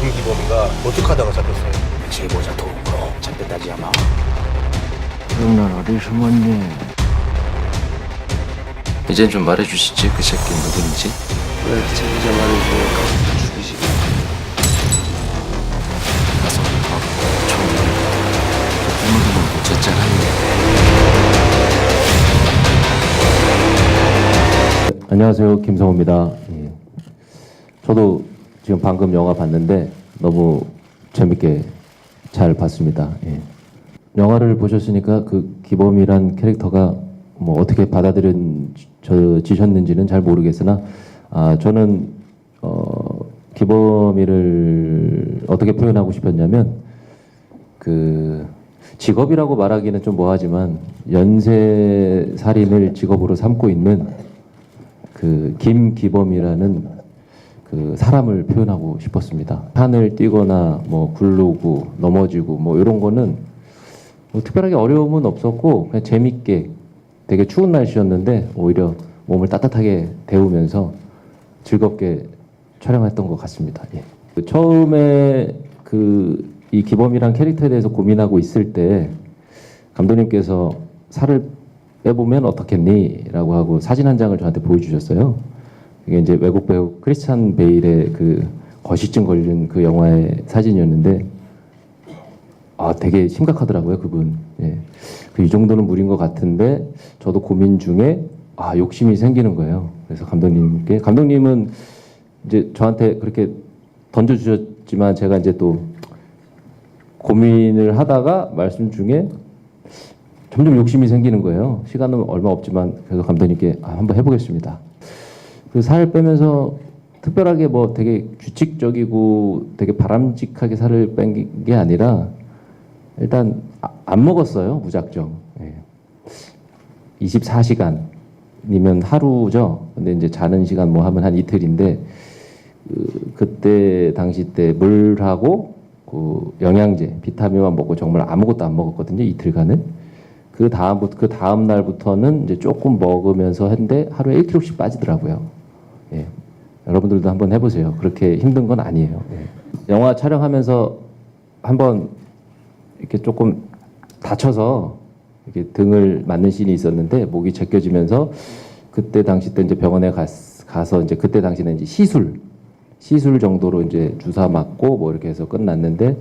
김기범이가 노숙하다가 잡혔어요. 제보자 도움으로 잡혔다지 아마 넌 어디 숨었니? 이젠 좀 말해주시지 그 새끼 누군지 왜 제보자 말해주면 가 안녕하세요. 김성호입니다. 예. 저도 지금 방금 영화 봤는데 너무 재밌게 잘 봤습니다. 예. 영화를 보셨으니까 그 기범이란 캐릭터가 뭐 어떻게 받아들여지셨는지는 잘 모르겠으나 아, 저는 어, 기범이를 어떻게 표현하고 싶었냐면 그 직업이라고 말하기는 좀 뭐하지만 연쇄 살인을 직업으로 삼고 있는 그 김기범이라는 그 사람을 표현하고 싶었습니다. 산을 뛰거나 뭐 굴르고 넘어지고 뭐 이런 거는 뭐 특별하게 어려움은 없었고 그냥 재밌게 되게 추운 날씨였는데 오히려 몸을 따뜻하게 데우면서 즐겁게 촬영했던 것 같습니다. 예. 그 처음에 그 이 기범이란 캐릭터에 대해서 고민하고 있을 때 감독님께서 살을 빼보면 어떻겠니?라고 하고 사진 한 장을 저한테 보여주셨어요. 이게 이제 외국 배우 크리스찬 베일의 그 거시증 걸린 그 영화의 사진이었는데 아 되게 심각하더라고요 그분. 예. 그 이 정도는 무리인 것 같은데 저도 고민 중에 아 욕심이 생기는 거예요. 그래서 감독님께 감독님은 이제 저한테 그렇게 던져주셨지만 제가 이제 또 고민을 하다가 말씀 중에 점점 욕심이 생기는 거예요. 시간은 얼마 없지만 그래서 감독님께 아, 한번 해보겠습니다. 그살 빼면서 특별하게 뭐 되게 규칙적이고 되게 바람직하게 살을 뺀 게 아니라 일단 아- 안 먹었어요 무작정. 예. 24시간이면 하루죠. 근데 이제 자는 시간 뭐 하면 한 이틀인데 그, 그때 당시 때 물하고 그 영양제, 비타민만 먹고 정말 아무것도 안 먹었거든요 이틀간은. 그 다음부터 그 다음 날부터는 이제 조금 먹으면서 했는데 하루에 1kg씩 빠지더라고요. 예. 여러분들도 한번 해보세요. 그렇게 힘든 건 아니에요. 예. 영화 촬영하면서 한번 이렇게 조금 다쳐서 이렇게 등을 맞는 씬이 있었는데 목이 제껴지면서 그때 당시 때 이제 병원에 갔, 가서 이제 그때 당시는 이제 시술 시술 정도로 이제 주사 맞고 뭐 이렇게 해서 끝났는데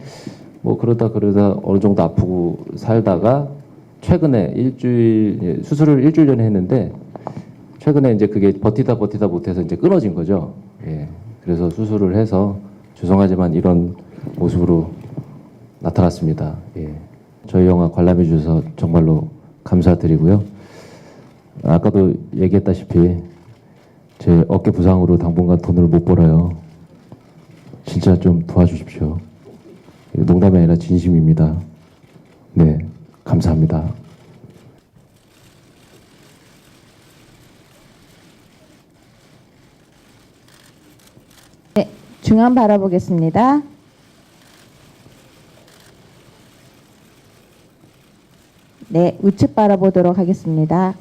뭐 그러다 그러다 어느 정도 아프고 살다가 최근에 일주일 예, 수술을 일주일 전에 했는데 최근에 이제 그게 버티다 버티다 못해서 이제 끊어진 거죠. 예. 그래서 수술을 해서 죄송하지만 이런 모습으로 나타났습니다. 예. 저희 영화 관람해 주셔서 정말로 감사드리고요. 아까도 얘기했다시피 제 어깨 부상으로 당분간 돈을 못 벌어요. 진짜 좀 도와주십시오. 농담이 아니라 진심입니다. 네, 감사합니다. 네, 중앙 바라보겠습니다. 네, 우측 바라보도록 하겠습니다.